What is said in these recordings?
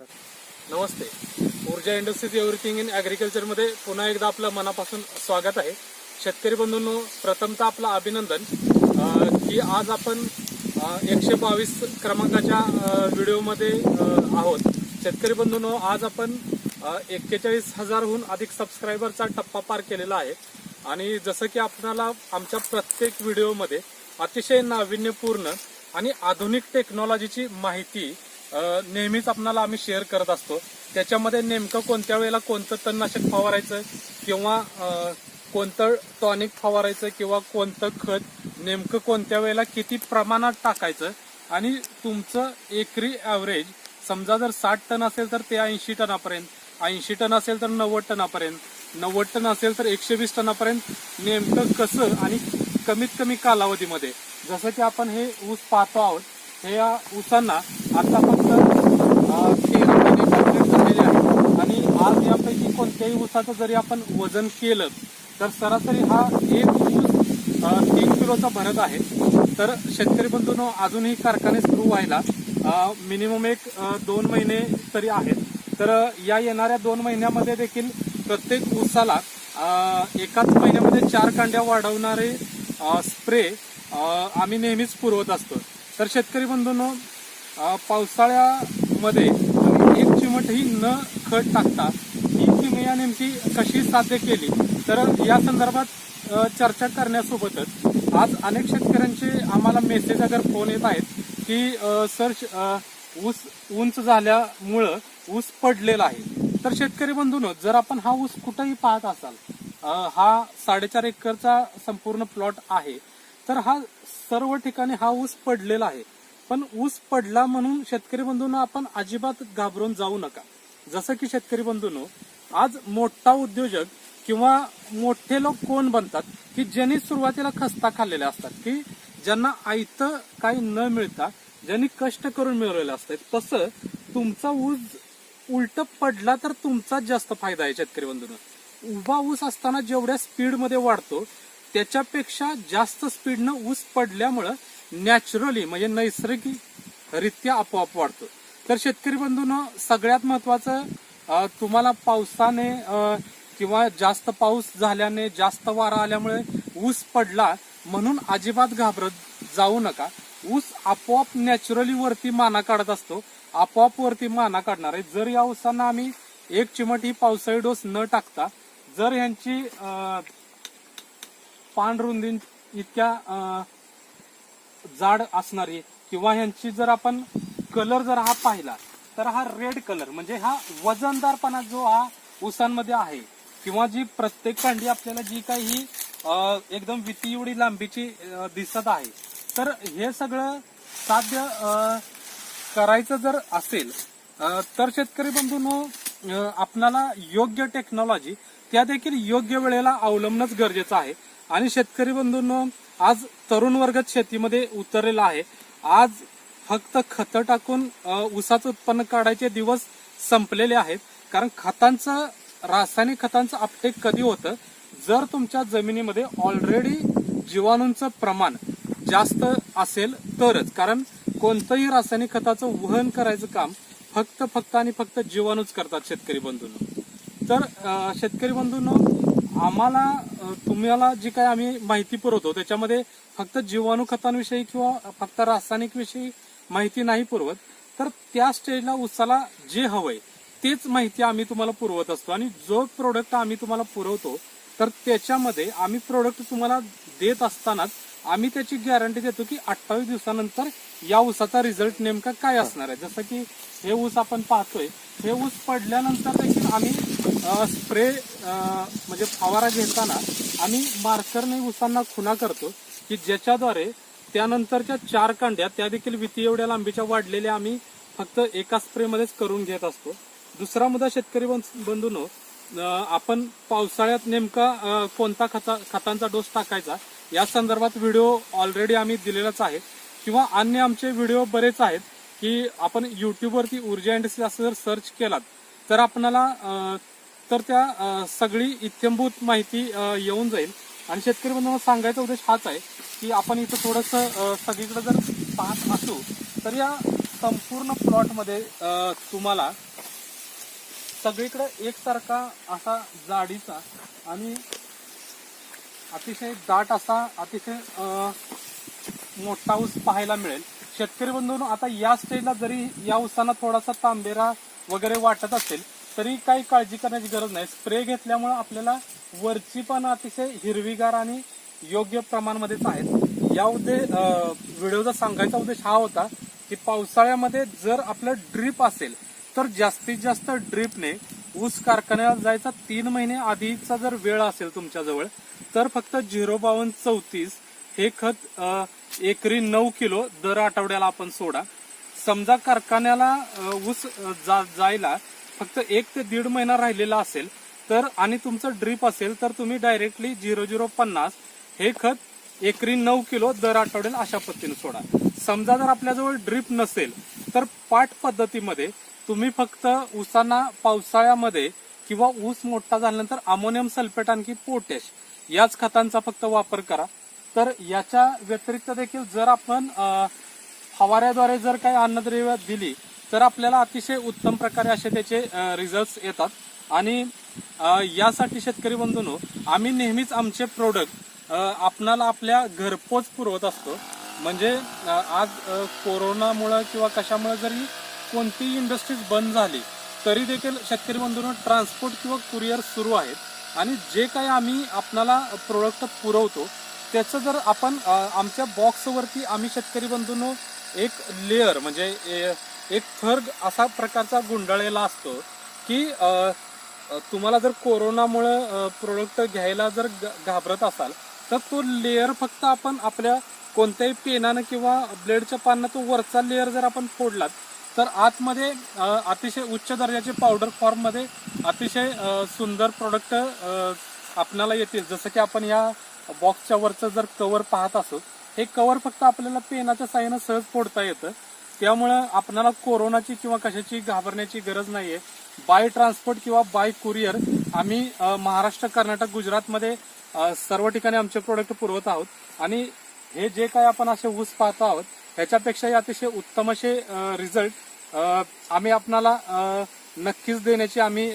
नमस्ते. ऊर्जा industries everything in ॲग्रिकल्चरमध्ये पुन्हा एकदा आपलं मनापासून स्वागत आहे. शेतकरी बंधूंनो प्रथमतः आपलं अभिनंदन. की आज आपण एकशे बावीस क्रमांकाच्या व्हिडिओमध्ये आहोत. शेतकरी बंधूंनो आज आपण एक्केचाळीस हजारहून अधिक सबस्क्रायबरचा टप्पा पार केलेला आहे. आणि जसं की आपल्याला आमच्या प्रत्येक व्हिडिओमध्ये अतिशय नाविन्यपूर्ण आणि आधुनिक टेक्नॉलॉजीची माहिती नेहमीच आपणाला आम्ही शेअर करत असतो. त्याच्यामध्ये नेमकं कोणत्या वेळेला कोणतं तणनाशक फवारायचं किंवा कोणतं टॉनिक फवारायचं किंवा कोणतं खत नेमकं कोणत्या वेळेला किती प्रमाणात टाकायचं आणि तुमचं एकरी ॲव्हरेज समजा जर साठ टन असेल तर ते ऐंशी टनापर्यंत ऐंशी टन असेल तर नव्वद टनापर्यंत नव्वद टन असेल तर एकशे वीस टनापर्यंत नेमकं कसं आणि कमीत कमी कालावधीमध्ये. जसं की आपण हे ऊस पाहतो आहोत हे या ऊसांना आता फक्त तेरा कंप्लीट झालेले आहे. आणि आज यापैकी कोणत्याही ऊसाचं जरी आपण वजन केलं तर सरासरी हा एक ऊस तीन किलोचा भरत आहे. तर शेतकरी बंधूंनो अजूनही कारखाने सुरू व्हायला मिनिमम एक दोन महिने तरी आहेत. तर या येणाऱ्या दोन महिन्यामध्ये देखील प्रत्येक ऊसाला एकाच महिन्यामध्ये चार कांड्या वाढवणारे स्प्रे आम्ही नेहमीच पुरवत असतो. तर शेतकरी बंधूंनो पावसाळ्यामध्ये एक चिमटही न खत टाकता ही किमया नेमकी कशी साध्य केली? तर या संदर्भात चर्चा करण्यासोबतच आज अनेक शेतकऱ्यांचे आम्हाला मेसेज अगर फोन येत आहेत की सर ऊस उंच झाल्यामुळं ऊस पडलेला आहे. तर शेतकरी बंधून जर आपण हा ऊस कुठेही पाहत असाल हा साडेचार एकरचा संपूर्ण प्लॉट आहे तर हा सर्व ठिकाणी हा ऊस पडलेला आहे. पण ऊस पडला म्हणून शेतकरी बंधूंना आपण अजिबात घाबरून जाऊ नका. जसं की शेतकरी बंधूंनो आज मोठा उद्योजक किंवा मोठे लोक कोण बनतात की ज्यांनी सुरुवातीला खस्ता खाल्लेले असतात की ज्यांना आयतं काही न मिळता ज्यांनी कष्ट करून मिळवलेलं असतात. तसं तुमचा ऊस उलट पडला तर तुमचाच जास्त फायदा आहे शेतकरी बंधूंना. उभा ऊस असताना जेवढ्या स्पीडमध्ये वाढतो त्याच्यापेक्षा जास्त स्पीडनं ऊस पडल्यामुळं नॅचरली म्हणजे नैसर्गिकरित्या आपोआप वाढतो. तर शेतकरी बंधूंनो सगळ्यात महत्वाचं तुम्हाला पावसाने किंवा जास्त पाऊस झाल्याने जास्त वारा आल्यामुळे ऊस पडला म्हणून अजिबात घाबरत जाऊ नका. ऊस आपोआप नॅचरली वरती माना काढत असतो. आपोआप वरती माना काढणार आहे. जर या ऊसांना आम्ही एक चिमट ही पावसाळी डोस न टाकता जर ह्यांची पांढरुंदी इतक्या जाड असणारी किंवा ह्यांची जर आपण कलर जर हा पाहिला तर हा रेड कलर म्हणजे हा वजनदारपणा जो हा ऊसांमध्ये आहे किंवा जी प्रत्येक कांडी आपल्याला जी काही ही एकदम विती एवढी लांबीची दिसत आहे तर हे सगळं साध्य करायचं जर असेल तर शेतकरी बंधूंनो आपणाला योग्य टेक्नॉलॉजी त्या देखील योग्य वेळेला अवलंबणंच गरजेचं आहे. आणि शेतकरी बंधूंनो आज तरुण वर्गात शेतीमध्ये उतरलेला आहे. आज फक्त खतं टाकून ऊसाचं उत्पन्न काढायचे दिवस संपलेले आहेत. कारण खतांचं रासायनिक खतांचं अपटेक कधी होतं? जर तुमच्या जमिनीमध्ये ऑलरेडी जीवाणूंचं प्रमाण जास्त असेल तरच. कारण कोणतंही रासायनिक खताचं वहन करायचं काम फक्त फक्त आणि फक्त जीवाणूच करतात शेतकरी बंधूंनो. तर शेतकरी बंधूंनो आम्हाला तुम्हाला जी काही आम्ही माहिती पुरवतो त्याच्यामध्ये फक्त जीवाणू खतांविषयी किंवा फक्त रासायनिक विषयी माहिती नाही पुरवत तर त्या स्टेजला उसाला जे हवंय तेच माहिती आम्ही तुम्हाला पुरवत असतो. आणि जो प्रोडक्ट आम्ही तुम्हाला पुरवतो तर त्याच्यामध्ये आम्ही प्रोडक्ट तुम्हाला देत असतानाच आम्ही त्याची गॅरंटी देतो की अठ्ठावीस दिवसानंतर या ऊसाचा रिझल्ट नेमका काय असणार आहे. जसं की हे ऊस आपण पाहतोय हे ऊस पडल्यानंतर देखील आम्ही स्प्रे म्हणजे फवारा घेताना आम्ही मार्करने उसांना खुणा करतो की ज्याच्याद्वारे त्यानंतरच्या चार कांड्या त्या देखील विती एवढ्या लांबीच्या वाढलेल्या आम्ही फक्त एका स्प्रेमध्येच करून घेत असतो. दुसरा मुद्दा शेतकरी बंधूनो आपण पावसाळ्यात नेमका कोणता खता खतांचा डोस टाकायचा या संदर्भात व्हिडिओ ऑलरेडी आम्ही दिलेलाच आहे. किंवा अन्य आमचे व्हिडिओ बरेच आहेत की आपण युट्यूबवरती ऊर्जा इंडस्ट्री असं जर सर्च केलात तर आपणाला तर त्या सगळी इत्यंभूत माहिती येऊन जाईल. आणि शेतकरी बंधूंना सांगायचा उद्देश हाच आहे की आपण इथं थोडंसं सगळीकडं सगळीकडे जर पाहत असू तर या संपूर्ण प्लॉटमध्ये तुम्हाला सगळीकडे एकसारखा असा जाडीचा आणि अतिशय दाट असा अतिशय मोठा ऊस पाहायला मिळेल. शेतकरी बंधूंनो आता या स्टेजला जरी या ऊसांना थोडासा तांबेरा वगैरे वाटत असेल तरी काही काळजी करण्याची गरज नाही. स्प्रे घेतल्यामुळे आपल्याला वरची पण अतिशय हिरवीगार आणि योग्य प्रमाणमध्येच आहेत. या उद्देश व्हिडिओचा सांगायचा उद्देश हा होता की पावसाळ्यामध्ये जर आपलं ड्रीप असेल तर जास्तीत जास्त ड्रीपने ऊस कारखान्याला जायचा तीन महिने आधीचा जर वेळ असेल तुमच्याजवळ तर फक्त झिरो बावन्न चौतीस हे खत एकरी नऊ किलो दर आठवड्याला आपण सोडा. समजा कारखान्याला ऊस जा- जायला फक्त एक ते दीड महिना राहिलेला असेल तर आणि तुमचं ड्रीप असेल तर तुम्ही डायरेक्टली झिरो झिरो पन्नास हे खत एकरी नऊ किलो दर आठवड्याला अशा पद्धतीने सोडा. समजा जर आपल्याजवळ ड्रीप नसेल तर पाठ पद्धतीमध्ये तुम्ही फक्त ऊसांना पावसाळ्यामध्ये किंवा ऊस मोठा झाल्यानंतर अमोनियम सल्फेट आणखी पोटॅश याच खतांचा फक्त वापर करा. तर याच्या व्यतिरिक्त देखील जर आपण फवाऱ्याद्वारे जर काही अन्नद्रव्य दिली तर आपल्याला अतिशय उत्तम प्रकारे असे त्याचे रिझल्ट येतात. आणि यासाठी शेतकरी बंधूंनो आम्ही नेहमीच आमचे प्रोडक्ट आपणाला आपल्या घरपोच पुरवत असतो. म्हणजे आज कोरोनामुळं किंवा कशामुळं जरी कोणतीही इंडस्ट्रीज बंद झाली तरी देखील शेतकरी बंधूंनो ट्रान्सपोर्ट किंवा कुरिअर सुरू आहेत. आणि जे काही आम्ही आपणाला प्रोडक्ट पुरवतो त्याचं जर आपण आमच्या बॉक्सवरती आम्ही शेतकरी बंधूंनो एक लेअर म्हणजे एक थर्ग असा प्रकारचा गुंडाळलेला असतो की तुम्हाला जर कोरोनामुळं प्रोडक्ट घ्यायला जर घाबरत असाल तर तो लेअर फक्त आपण आपल्या कोणत्याही पेनानं किंवा ब्लेडच्या पानानं तो वरचा लेअर जर आपण फोडलात तर आतमध्ये अतिशय उच्च दर्जाचे पावडर फॉर्ममध्ये अतिशय सुंदर प्रोडक्ट आपणाला येतील. जसं की आपण या बॉक्सच्या वरचं जर कवर पाहत असो हे कवर फक्त आपल्याला पेनाच्या साह्यानं सहज फोडता येतं. त्यामुळं आपणाला कोरोनाची किंवा कशाची घाबरण्याची गरज नाहीये. बाय ट्रान्सपोर्ट किंवा बाय कुरिअर आम्ही महाराष्ट्र कर्नाटक गुजरातमध्ये सर्व ठिकाणी आमचे प्रोडक्ट पुरवत आहोत. आणि हे जे काय आपण असे ऊस पाहतो आहोत ह्याच्यापेक्षाही अतिशय उत्तम असे रिझल्ट आम्ही आपणाला नक्कीच देण्याची आम्ही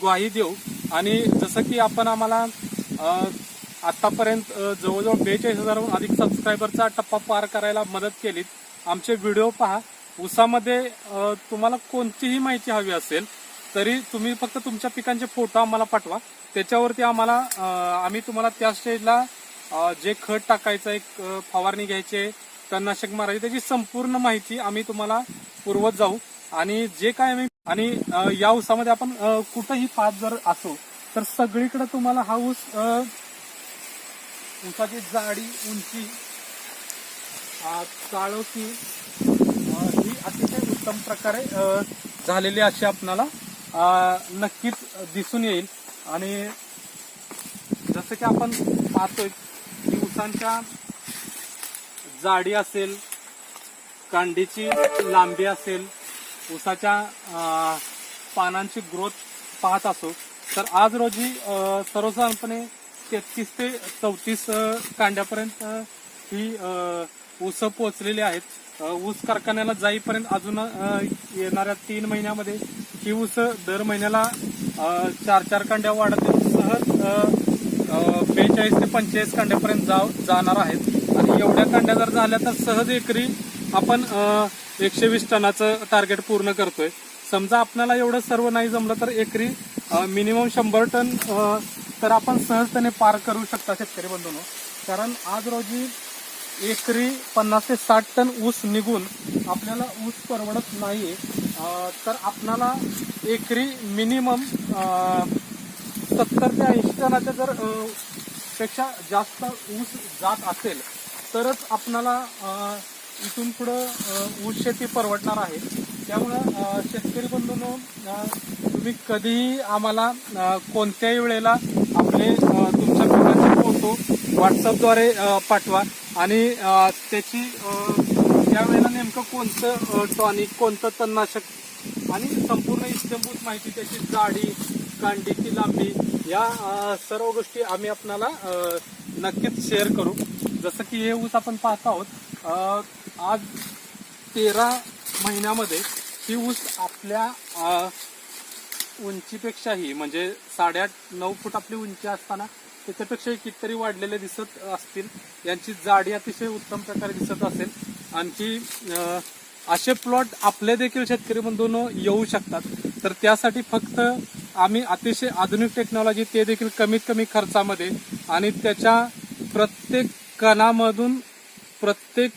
ग्वाही देऊ. आणि जसं की आपण आम्हाला आतापर्यंत जवळजवळ बेचाळीस हजारहून अधिक सबस्क्रायबरचा टप्पा पार करायला मदत केलीत. आमचे व्हिडिओ पहा. ऊसामध्ये तुम्हाला कोणतीही माहिती हवी असेल तरी तुम्ही फक्त तुमच्या पिकांचे फोटो आम्हाला पाठवा. त्याच्यावरती आम्हाला आम्ही तुम्हाला त्या स्टेजला जे खत टाकायचं एक फवारणी घ्यायचे तणनाशक मारायचे त्याची संपूर्ण माहिती आम्ही तुम्हाला पुरवत जाऊ. आणि जे काय आम्ही आणि या ऊसामध्ये आपण कुठंही पाच जर असो तर सगळीकडे तुम्हाला हा ऊस ऊसाची जाडी उंची चाळवती ही अतिशय उत्तम प्रकारे झालेली अशी आपणाला नक्कीच दिसून येईल. आणि जसं की आपण पाहतोय की ऊसांच्या जाडी असेल कांडीची लांबी असेल उसाच्या पानांची ग्रोथ पाहत असो तर आज रोजी सर्वसाधारणपणे तेहतीस ते चौतीस कांड्यापर्यंत ही अ, ऊस पोहोचलेली आहेत. ऊस कारखान्याला जाईपर्यंत अजून येणाऱ्या तीन महिन्यामध्ये ही ऊस दर महिन्याला चार चार कांड्या वाढत सहज बेचाळीस ते पंचेचाळीस कांड्यापर्यंत जा जाणार आहेत. आणि एवढ्या कांड्या जर झाल्या तर सहज एकरी आपण एकशे वीस टनाचं टार्गेट पूर्ण करतोय. समजा आपल्याला एवढं सर्व नाही जमलं तर एकरी मिनिमम शंभर टन तर आपण सहजतेने पार करू शकता शेतकरी बंधूंनो. कारण आज रोजी एकरी पन्नास ते साठ टन ऊस निघून आपल्याला ऊस परवडत नाही तर आपणाला एकरी मिनिमम सत्तर ते ऐंशी टनाच्या जर पेक्षा जास्त ऊस जात असेल तरच आपणाला इथून पुढं ऊस शेती परवडणार आहे. त्यामुळं शेतकरी बंधूंनो तुम्ही कधीही आम्हाला कोणत्याही वेळेला आपले तुमच्या पिकाचे फोटो व्हॉट्सअपद्वारे पाठवा. आणि त्याची त्यावेळेला नेमकं कोणतं टॉनिक कोणतं तणनाशक आणि संपूर्ण इत्यंभूत माहिती त्याची जाडी कांडीची लांबी या सर्व गोष्टी आम्ही आपणाला नक्कीच शेअर करू. जसं की हे ऊस आपण पाहत आहोत आज तेरा महिन्यामध्ये ही ऊस आपल्या उंचीपेक्षाही म्हणजे साडेआठ नऊ फूट आपली उंची असताना त्याच्यापेक्षाही कितीतरी वाढलेले दिसत असतील. यांची जाडी अतिशय उत्तम प्रकारे दिसत असेल. आणखी असे प्लॉट आपले देखील शेतकरी बंधून येऊ शकतात. तर त्यासाठी फक्त आम्ही अतिशय आधुनिक टेक्नॉलॉजी ते देखील कमीत कमी खर्चामध्ये आणि त्याच्या प्रत्येक कणामधून प्रत्येक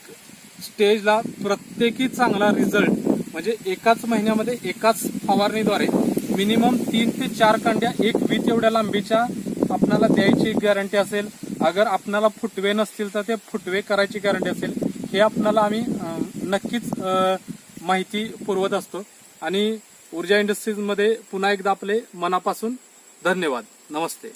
स्टेजला प्रत्येकी चांगला रिझल्ट म्हणजे एकाच महिन्यामध्ये एकाच फवारणीद्वारे मिनिमम तीन ते चार कांड्या एक वीत एवढ्या लांबीच्या आपणाला द्यायची गॅरंटी असेल अगर आपणाला फुटवे नसतील तर ते फुटवे करायची गॅरंटी असेल हे आपणाला आम्ही नक्कीच माहिती पुरवत असतो. आणि ऊर्जा इंडस्ट्रीजमध्ये पुन्हा एकदा आपले मनापासून धन्यवाद. नमस्ते.